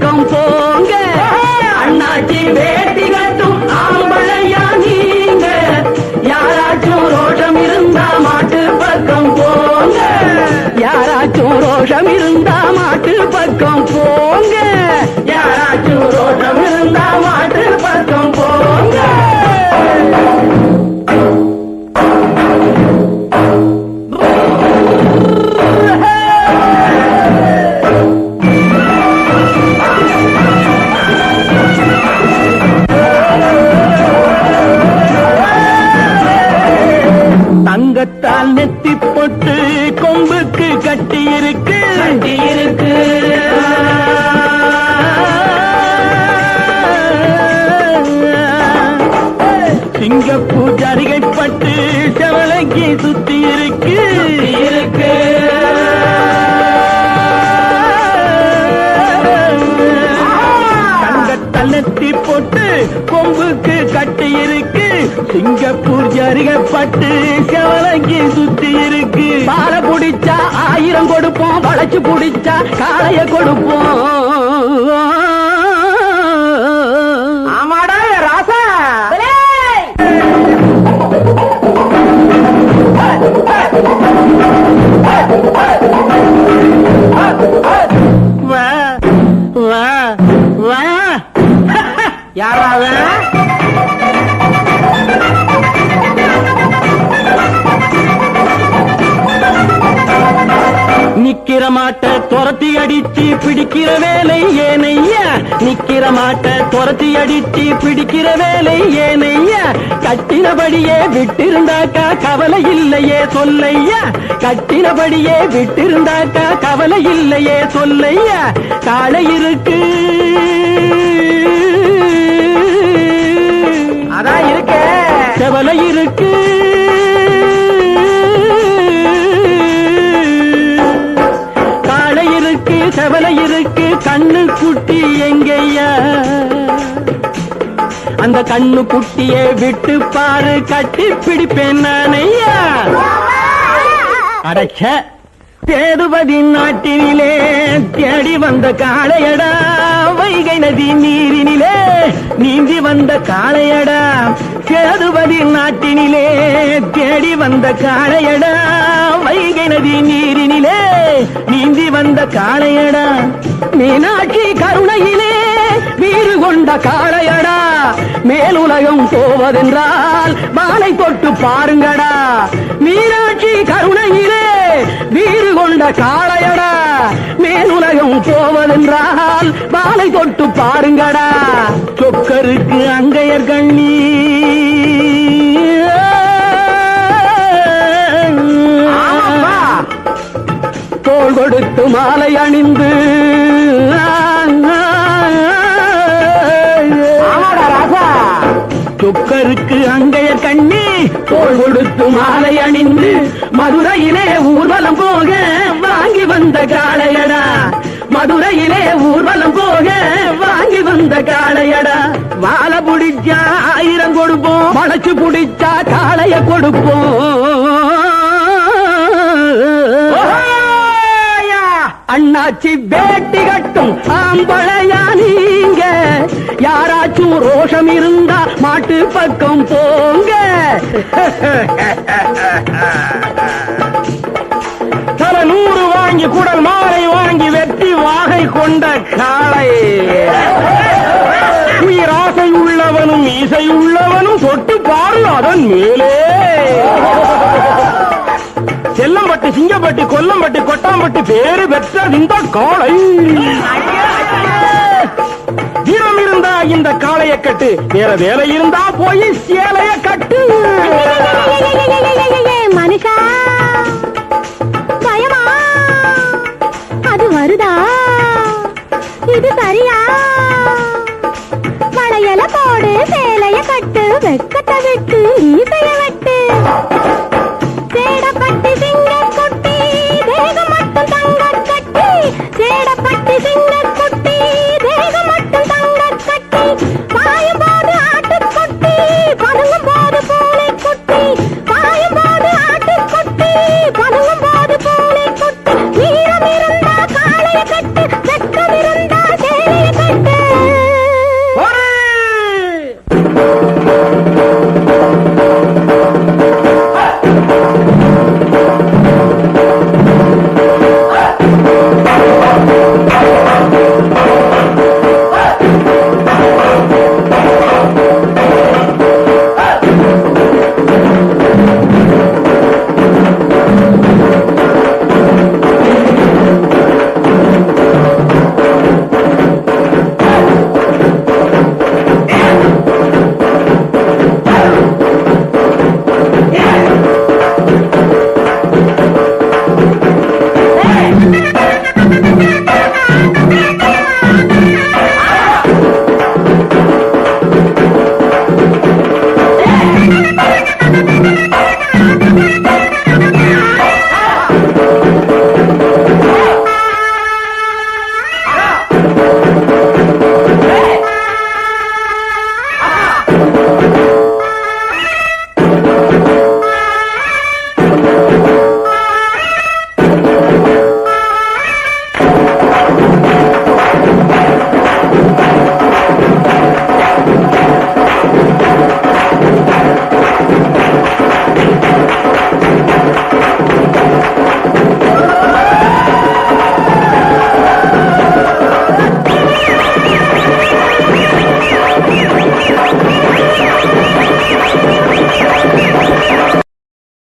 பக்கம் போங்க. அண்ணாச்சி வேட்டி கட்டும் ஆம்பளையா நீங்க. யாராச்சும் ரோஷம் இருந்தா மாட்டு பக்கம் போங்க. யாராச்சும் ரோஷம் இருந்தா சிங்கப்பூர் ஜரிகை பட்டு செவலைக்கு சுத்தி இருக்கு. இருக்கு. நெத்தி போட்டு கொம்புக்கு கட்டி இருக்கு. சிங்கப்பூர் ஜரிகப்பட்டு செவலைக்கு சுத்தி இருக்கு. பால புடிச்சா ஆயிரம் கொடுப்போம் வளைச்சு புடிச்சா காளைய கொடுப்போம். யாராவது நிக்கிற மாட்ட துரத்தி அடிச்சு பிடிக்கிற வேலை ஏனையா. நிக்கிற மாட்ட துரத்தி அடிச்சு பிடிக்கிற வேலை ஏனையா. கட்டினபடியே விட்டிருந்தாக்கா கவலை இல்லையே சொல்லையா. கட்டினபடியே விட்டிருந்தாக்கா கவலை இல்லையே சொல்லையா. காலை இருக்கு. அதான் இருக்க. செவலை இருக்கு. காலை இருக்கு செவலை இருக்கு. கண்ணு குட்டி எங்கய்யா அந்த கண்ணு குட்டியை விட்டு பாரு. கட்டி பிடிப்பேன் நானையா? அடைச்ச தேடுபதி நாட்டினிலே தேடி வந்த காளையடா வைகை நதி நீரினிலே நீந்தி வந்த காளையடா. சேதுபதி நாட்டினிலே தேடி வந்த காளையடா வைகை நதி நீரினிலே நீந்தி வந்த காளையடா. மீனாட்சி கருணையிலே வீறு கொண்ட காளையடா. மேலுலகம் போவதென்றால் மாலை தொட்டு பாருங்கடா. மீனாட்சி கருணையிலே வீறு கொண்ட காளையடா. மேலுலகம் போவதென்றால் மாலை தொட்டு பாருங்கடா. சொக்கருக்கு அங்கையர் கண்ணி. தோள் கொடுத்து மாலை அணிந்து. துக்கருக்கு அங்கைய கண்ணி தோள் கொடுத்து மாலை அணிந்து மதுரையிலே ஊர்வலம் போக வாங்கி வந்த காளையடா. மதுரையிலே ஊர்வலம் போக வாங்கி வந்த காளையடா. மாலை புடிச்சா ஆயிரம் கொடுப்போம் வளைச்சு புடிச்சா காளைய கொடுப்போம். அண்ணாச்சி வேட்டி கட்டும் ஆம்பளையா நீங்க யாராச்சும் ரோஷம் இருந்தா மாட்டு பக்கம் போங்க. தலை நூறு வாங்கி குடல் மாலை வாங்கி வெட்டி வாகை கொண்ட காளை. உயிராசை உள்ளவனும் இசை உள்ளவனும் தொட்டு பாரு அதன் மேலே. செல்லம்பட்டி சிங்கப்பட்டி கொல்லம்பட்டி கொட்டாம்பட்டி பேரு பெற்ற இந்த காளை. இருந்தா இந்த காளைய கட்டு. வேற வேலை இருந்தா போய் சேலைய கட்டு. மனுஷா பயமா? அது வருதா? இது சரியா? வளையல போடு சேலைய கட்டு வெக்கத்தை விட்டு நீ செய்ய